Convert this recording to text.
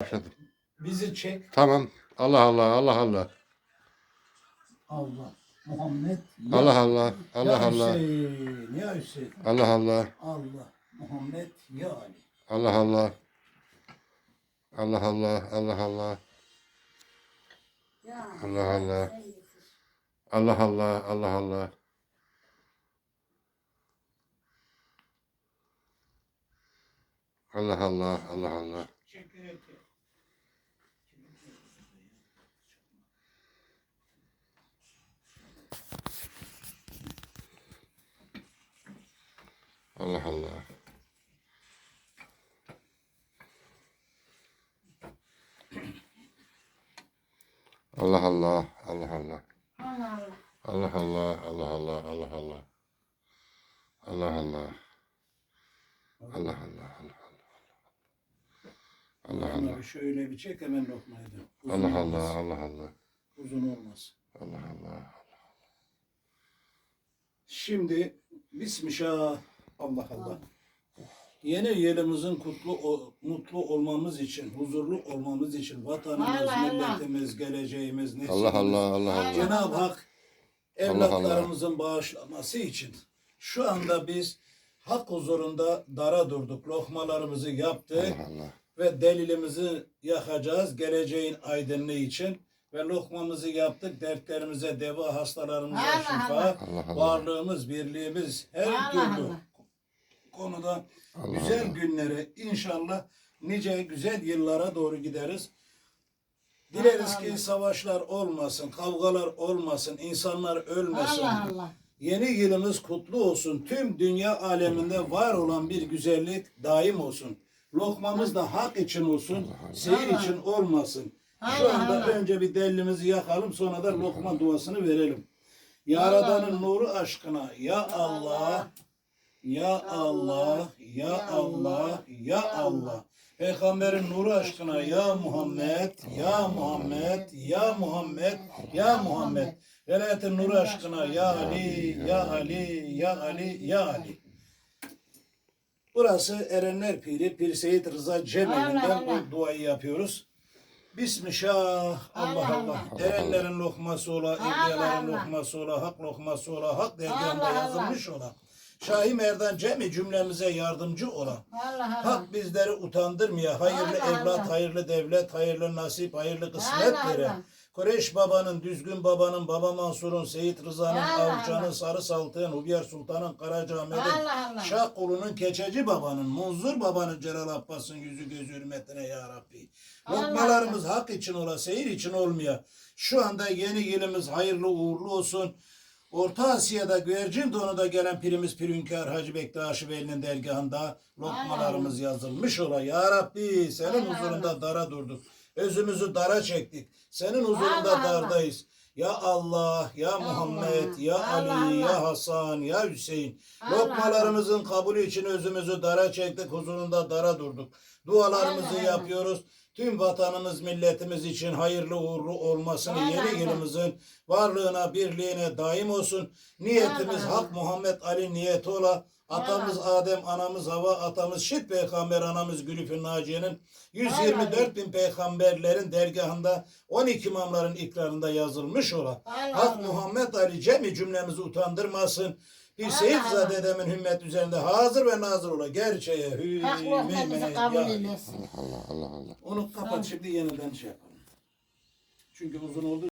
Başladım. Bizi çek. Tamam. Allah Allah Allah Allah. Allah. Muhammed. Ya, Allah Allah Allah ya Allah. Hüseyin. Ya Hüseyin. Allah Allah. Allah. Muhammed. Ya Ali. Allah Allah. Allah Allah Allah Allah. Allah Allah. Allah Allah Allah Allah. Allah Allah Allah Allah. Allah Allah. Allah Allah Allah Allah. Allah Allah Allah Allah Allah Allah. Allah Allah. Allah Allah Allah Allah Allah. Bunları şöyle bir çek hemen lokmayı da. Allah Allah. Allah Allah. Uzun olmaz. Allah Allah. Şimdi Bismillah. Allah Allah. Yeni yılımızın kutlu mutlu olmamız için, huzurlu olmamız için vatanımız, Allah Allah. milletimiz, geleceğimiz, neslimiz. Allah Allah Allah Allah. Cenab-ı Hak Allah. evlatlarımızın bağışlaması için şu anda biz hak huzurunda dara durduk. Lokmalarımızı yaptık Allah Allah. ve delilimizi yakacağız geleceğin aydınlığı için. Ve lokmamızı yaptık. Dertlerimize deva, hastalarımıza Allah şifa. Allah. Allah Allah. Varlığımız, birliğimiz her Allah türlü Allah. Konuda Allah güzel Allah. günlere inşallah nice güzel yıllara doğru gideriz. Dileriz Allah ki Allah. savaşlar olmasın, kavgalar olmasın, insanlar ölmesin. Allah Allah. Yeni yılımız kutlu olsun. Tüm dünya aleminde var olan bir güzellik daim olsun. Lokmamız da hak için olsun, seyir Allah. için olmasın. Şu Allah anda Allah. önce bir delimizi yakalım, sonra da lokma duasını verelim. Yaradan'ın nuru aşkına ya Allah, ya Allah, ya Allah, ya Allah. Peygamberin nuru aşkına ya Muhammed, ya Muhammed, ya Muhammed, ya Muhammed. Velayetin nuru aşkına ya Ali, ya Ali, ya Ali, ya Ali. Burası Erenler Piri, Pir Seyit Rıza Allah. bu duayı yapıyoruz. Bismillah, Allah Allah. Erenlerin lokması ola, evliyaların lokması ola, hak lokması ola, hak dergahında yazılmış ola. Şahi Merdan Cemi cümlemize yardımcı ola. Allah Allah. Hak bizleri utandırmaya, hayırlı Allah evlat, Allah. hayırlı devlet, hayırlı nasip, hayırlı kısmet Allah vere. Allah. Kureyş babanın, düzgün babanın, Baba Mansur'un, Seyit Rıza'nın, Avcı'nın. Sarı Saltık'ın, Hubiyar Sultan'ın, Karacaahmet'in, Allah Allah. Şah Kulu'nun, Keçeci babanın, Munzur babanın, Celal Abbas'ın yüzü gözü hürmetine ya Rabbi. Lokmalarımız hak için ola, seyir için olmaya. Şu anda yeni yılımız hayırlı uğurlu olsun. Orta Asya'da güvercin donunda gelen pirimiz Pirünkar Hacı Bektaşi Veli'nin dergahında lokmalarımız yazılmış ola. Ya Rabbi senin Allah huzurunda dara durduk. Özümüzü dara çektik. Senin huzurunda Allah Allah. dardayız. Ya Allah, ya Muhammed, ya Allah Ali, Allah. ya Hasan, ya Hüseyin. Allah Lokmalarımızın kabulü için özümüzü dara çektik, huzurunda dara durduk. Dualarımızı Allah. yapıyoruz. Tüm vatanımız, milletimiz için hayırlı uğurlu olmasını Allah yeni yılımızın varlığına, birliğine daim olsun. Niyetimiz Allah. Hak Muhammed Ali niyeti ola. Atamız Adem, anamız Hava, atamız Şit peygamber, anamız Gülüfün Naciye'nin 124 bin peygamberlerin dergahında 12 imamların ikrarında yazılmış ola. Allah Hak. Muhammed Ali cemi cümlemizi utandırmasın. Bir Allah. Zadedemin hümmet üzerinde hazır ve nazır ola. Gerçeğe hü Hak lokmamızı meymenet kabul eylesin. Allah Allah Allah. Onu kapat şimdi yeniden şey yapalım. Çünkü uzun oldu.